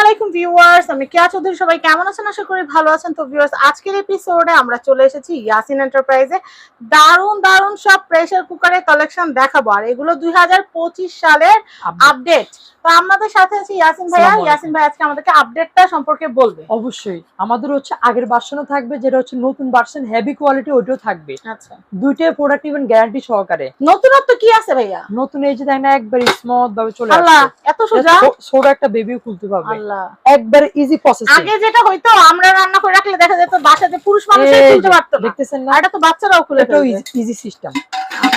আলাইকুম ভিউয়ার্স আমি কেয়া চৌধুরী সবাই কেমন আছেন? আশা করি ভালো আছেন। তো ভিউয়ার্স আজকের এপিসোডে আমরা চলে এসেছি ইয়াসিন এন্টারপ্রাইজে দারুণ দারুণ সব প্রেসার কুকারের কালেকশন দেখাবো। আর এগুলো দুই হাজার পঁচিশ সালের আপডেট আমাদের সাথে আছে ইয়াসিন ভাইয়া। ইয়াসিন ভাই আজকে আমাদেরকে আপডেটটা সম্পর্কে বলবে। অবশ্যই। আমাদের হচ্ছে আগের ভার্সনও থাকবে যেটা হচ্ছে নতুন ভার্সন হেভি কোয়ালিটি ওইটাও থাকবে। আচ্ছা। দুইটাই প্রোডাক্ট ইভেন গ্যারান্টি সহকারে। নতুনত্ব কি আছে ভাইয়া? নতুন এই যে দেখেন না একবার স্মুথ ভাবে চলে আল্লাহ এত সোজা? ছোট একটা বেবিও খুলতে পারবে। আল্লাহ। একবার ইজি প্রসেসিং আগে যেটা হইতো আমরা রান্না করে রাখলে দেখা যেত বাসাতে পুরুষ মানুষের তুলতে পারতো দেখতেছেন না? এটা তো বাচ্চারাও খুলে এটাও ইজি সিস্টেম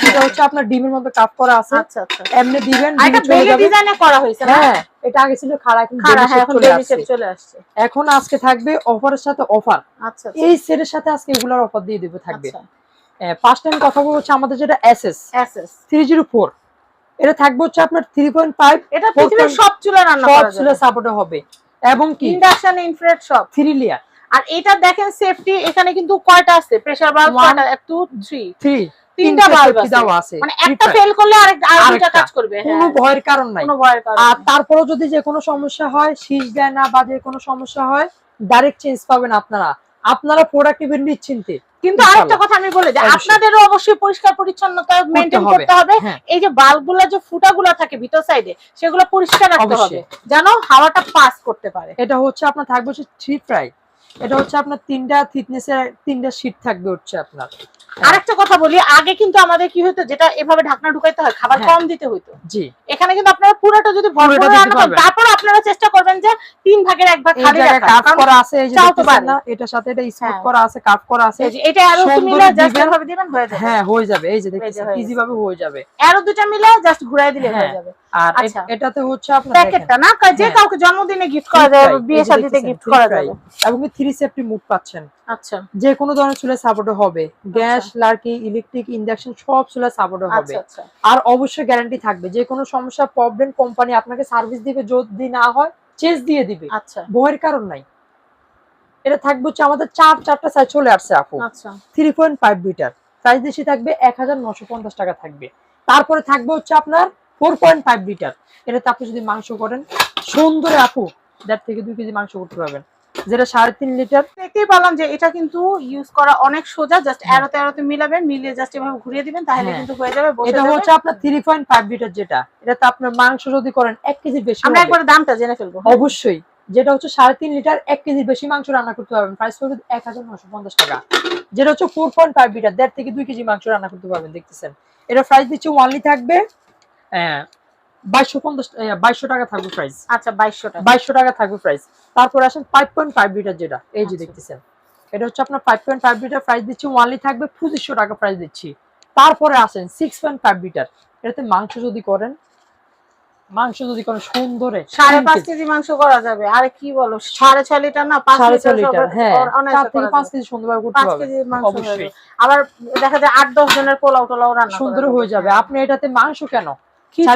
এটা হচ্ছে আপনার ডিমের মধ্যে কাপ করা আছে। আচ্ছা আচ্ছা। এমনি দিবেন এটা বেলি ডিজাইনে করা হয়েছে না? হ্যাঁ এটা আগে ছিল খাড়া এখন খাড়া হ্যাঁ এখন বেলি শেপ চলে আসছে। এখন আজকে থাকবে অফারের সাথে অফার আচ্ছা আচ্ছা, এই সেটের সাথে আজকে এগুলোর অফার দিয়ে দেবো থাকবে। আচ্ছা। ফার্স্ট টাইম কথা বলব হচ্ছে আমাদের যেটা SS SS three zero four এটা থাকবে হচ্ছে আপনার থ্রি পয়েন্ট ফাইভ এটা পৃথিবীর সব চুলা রান্না সব করা ছিল যাবে সাপোর্ট হবে। এবং কি? ইন্ডাকশন ইনফ্রারেড সব। থ্রি লিয়ার আর এটা দেখেন সেফটি এখানে কিন্তু কয়টা আছে? প্রেসার বাল্ব কয়টা? 2 3 থ্রি তিনটা বাল্ব আছে দেওয়া আছে। মানে একটা ফেল করলে আরেকটা। কাজ করবে কোনো হ্যাঁ ভয়ের কারণ নাই। কোনো ভয়ের কারণ আর নেই। যদি যে কোনো সমস্যা হয় শীষ দেয় না বা যে কোনো সমস্যা হয় ডাইরেক্ট চেঞ্জ পাবেন আপনারা। আপনারা প্রোডাক্ট ইভেন নিশ্চিন্তে। কিন্তু আরেকটা কথা আমি বলে দিই আপনাদেরও অবশ্যই পরিষ্কার পরিচ্ছন্নতা মেনটেন করতে হবে। হ্যাঁ। এই যে বাল্বগুলো যে ফুটাগুলো থাকে ভিতর সাইডে সেগুলো পরিষ্কার রাখতে হবে। যেন হাওয়াটা পাস করতে পারে। এটা হচ্ছে আপনার থাকবে হচ্ছে থ্রি ফ্রাই এটা হচ্ছে আপনার তিনটা থিকনেসের তিনটা শীট থাকবে হচ্ছে আপনার। আরেকটা কথা বলি আগে কিন্তু আমাদের কি হতো যেটা এভাবে ঢাকনা ঢুকাইতে হয় খাবার হ্যাঁ। কম দিতে হতো জি এখানে কিন্তু আপনারা পুরোটা যদি। তারপর আপনারা চেষ্টা করবেন যে তিন ভাগের এক ভাগ খালি কাট কারণ করা আছে এই যে এটার সাথে এটা স্মুথ হ্যাঁ। করা আছে কাট করা আছে এটা আরও মিলে জাস্ট। এভাবে দিবেন হয়ে যাবে হ্যাঁ হয়ে যাবে এই যে হয়ে দেখতেছেন। ইজি ভাবে হয়ে যাবে আরও দুটা মিলে জাস্ট ঘুরাই দিলে হয়ে হ্যাঁ। যাবে আর আচ্ছা। এটাতে হচ্ছে আপনার প্যাকেটটা না? যে হ্যাঁ। কাউকে জন্মদিনে গিফট করা fry, বিয়ে শাদিতে গিফট করা। যাবে। এবং থ্রি সেফটি মুড পাচ্ছেন। আচ্ছা। যে কোনো ধরনের চুলে সাপোর্ট হবে। গ্যাস লার্কি ইলেকট্রিক ইন্ডাকশন সব চুলে সাপোর্ট হবে। আচ্ছা আচ্ছা। আর অবশ্যই গ্যারান্টি থাকবে। যে কোনো সমস্যা প্রবলেম কোম্পানি আপনাকে সার্ভিস দিবে যদি না হয় চেঞ্জ দিয়ে দিবে। আচ্ছা। ভয়ের কারণ নাই। এটা থাকবে হচ্ছে আমাদের চার চারটা সাইজ চলে আসছে আপু। আচ্ছা। Three point five litre price বেশি থাকবে এক হাজার নশো পঞ্চাশ টাকা থাকবে। তারপরে থাকবে হচ্ছে আপনার ফোর পয়েন্ট ফাইভ লিটার এটাতে আপনি যদি মাংস করেন সুন্দর আপু দেড় থেকে দুই কেজি মাংস করতে পারবেন। যেটা সাড়ে তিন লিটার দেখতেই পেলাম যে এটা কিন্তু ইউজ করা অনেক সোজা জাস্ট হ্যাঁ। এরোতে এরোতে মিলাবেন মিলিয়ে জাস্ট এভাবে ঘুরিয়ে দিবেন তাহলে হ্যাঁ। কিন্তু হয়ে যাবে এটা। হচ্ছে আপনার থ্রি পয়েন্ট ফাইভ লিটার যেটা। এটাতে আপনার মাংস যদি করেন এক কেজির বেশি আমরা একবার দামটা জেনে ফেলব অবশ্যই। যেটা হচ্ছে সাড়ে তিন লিটার এক কেজির বেশি মাংস রান্না করতে পারবেন। প্রাইস পড়বে এক হাজার নশো পঞ্চাশ টাকা। যেটা হচ্ছে ফোর পয়েন্ট ফাইভ লিটার দেড় থেকে দুই কেজি মাংস রান্না করতে পারবেন দেখতেছেন। এটা প্রাইস দিচ্ছে ওয়ানলি থাকবে। বাইশশো পঞ্চাশ বাইশশো টাকা থাকবে প্রাইস আচ্ছা বাইশশো টাকা। বাইশশো টাকা থাকবে প্রাইস তারপর আসেন ফাইভ পয়েন্ট ফাইভ লিটার যেটা এই যে আচ্ছা। দেখতেছেন। এটা হচ্ছে আপনার five point five litre price দিচ্ছি ওয়ানলি থাকবে পঁচিশশো টাকা প্রাইস দিচ্ছি। তারপরে আসেন সিক্স পয়েন্ট ফাইভ লিটার এটাতে মাংস যদি করেন মাংস যদি করেন সুন্দরে সাড়ে পাঁচ কেজি। মাংস করা যাবে। আরে কি বলো সাড়ে ছয় লিটার না পাঁচ লিটার লিটার হ্যাঁ। পাঁচ কেজি সুন্দরভাবে করতে পাঁচ পারবেন কেজি মাংস আবার দেখা যায় আট দশ জনের পোলাও টোলাও রান্না সুন্দর হয়ে যাবে। আপনি এটাতে মাংস কেন হ্যাঁ,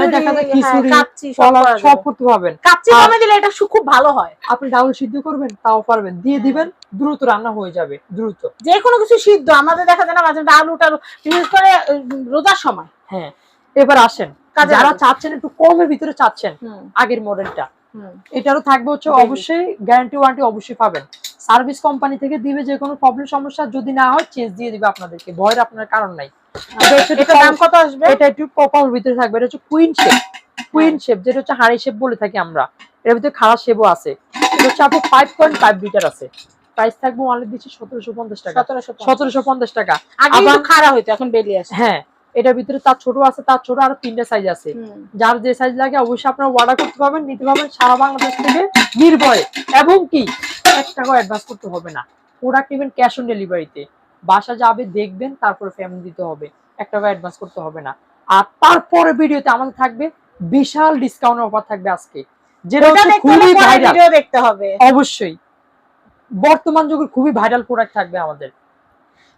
খিচুড়ি, সব কলা করা সব যাবে। করতে পারবেন। কাচ্চি কমে দিলে এটা খুব ভালো আপনি ডাউল সিদ্ধ করবেন তাও পারবেন। দিয়ে। দিবেন দ্রুত রান্না হয়ে যাবে দ্রুত। যে কোনো কিছু সিদ্ধ আমাদের দেখা যায় না মাঝে মাঝে আলু টালু বিশেষ করে রোজার সময়। হ্যাঁ এবার আসেন। যারা চাচ্ছেন একটু কমের ভিতরে চাচ্ছেন আগের মডেলটা। হুম। এটারও থাকবে হচ্ছে অবশ্যই গ্যারান্টি ওয়ারেন্টি অবশ্যই পাবেন। সার্ভিস কোম্পানি থেকে দিবে যে কোনো প্রবলেম সমস্যা যদি না হয় চেঞ্জ দিয়ে দিবে আপনাদেরকে। ভয়ের আপনার কারণ নাই। এটা দাম কত আসবে? এটা একটু কমের ভিতরে থাকবে এটা হচ্ছে কুইন শেপ কুইন শেপ যেটা হচ্ছে হাড়ি শেপ বলে থাকি আমরা। এর ভিতরে খারাপ শেপও আছে। এটা হচ্ছে আপনি ফাইভ পয়েন্ট ফাইভ লিটার আছে। প্রাইস থাকবে অনলি দিচ্ছি সতেরোশো পঞ্চাশ টাকা। সতেরোশো পঞ্চাশ। টাকা। আগে হইতো এখন বেরিয়ে আসে হ্যাঁ এটার ভিতরে তার ছোট আছে তার ছোট আরও তিনটা সাইজ আছে। যার যে সাইজ লাগে অবশ্যই আপনারা অর্ডার করতে পারবেন নিতে পারবেন। সারা বাংলাদেশ থেকে নির্ভয়ে। এবং কি এক টাকাও অ্যাডভান্স করতে হবে না। প্রোডাক্ট নেবেন ক্যাশ অন ডেলিভারিতে বাসা যাবে দেখবেন তারপরে পেমেন্ট দিতে হবে। এক টাকা অ্যাডভান্স করতে হবে না। আর তারপরে ভিডিওতে আমাদের থাকবে বিশাল ডিসকাউন্ট অফার থাকবে আজকে। যেটা হচ্ছে খুবই ভাইরাল ভিডিও দেখতে হবে। অবশ্যই। বর্তমান যুগের খুবই ভাইরাল প্রোডাক্ট থাকবে আমাদের।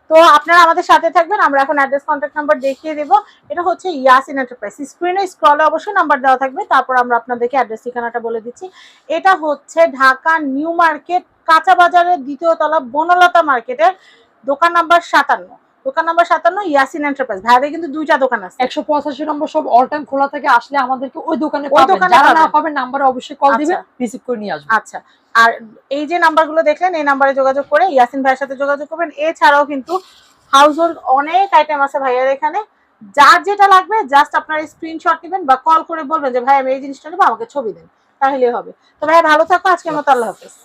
তো আপনারা আমাদের সাথে থাকবেন আমরা এখন অ্যাড্রেস কন্ট্যাক্ট নাম্বার দেখিয়ে দেব। এটা হচ্ছে ইয়াসিন এন্টারপ্রাইজ স্ক্রিনে স্ক্রলে অবশ্যই নাম্বার দেওয়া থাকবে। তারপর আমরা আপনাদেরকে অ্যাড্রেস ঠিকানাটা বলে দিচ্ছি। এটা হচ্ছে ঢাকা নিউ মার্কেট কাঁচা বাজারের দ্বিতীয় তলা বনলতা মার্কেটের দোকান নাম্বার সাতান্ন। দোকান নাম্বার সাতান্ন ইয়াসিন এন্টারপ্রাইজ ভাইয়াদের কিন্তু দুইটা দোকান আছে। একশো পঁচাশি নম্বর সব অল টাইম খোলা থাকে আসলে আমাদেরকে ওই দোকানে ওই দোকানে না পাবেন। নাম্বারে অবশ্যই কল দিবে। রিসিভ করে নিয়ে আসবে আচ্ছা। আর এই যে নাম্বারগুলো দেখলেন এই নাম্বারে যোগাযোগ করে ইয়াসিন ভাইয়ের সাথে যোগাযোগ করবেন। এছাড়াও কিন্তু হাউস হোল্ড অনেক আইটেম আছে ভাইয়ার এখানে। যার যেটা লাগবে জাস্ট আপনার স্ক্রিনশট নেবেন বা কল করে বলবেন যে ভাই আমি এই জিনিসটা নেব আমাকে ছবি দেন। তাহলে হবে। তো ভাই ভালো থাকো আজকের মতো আল্লাহ হাফেজ।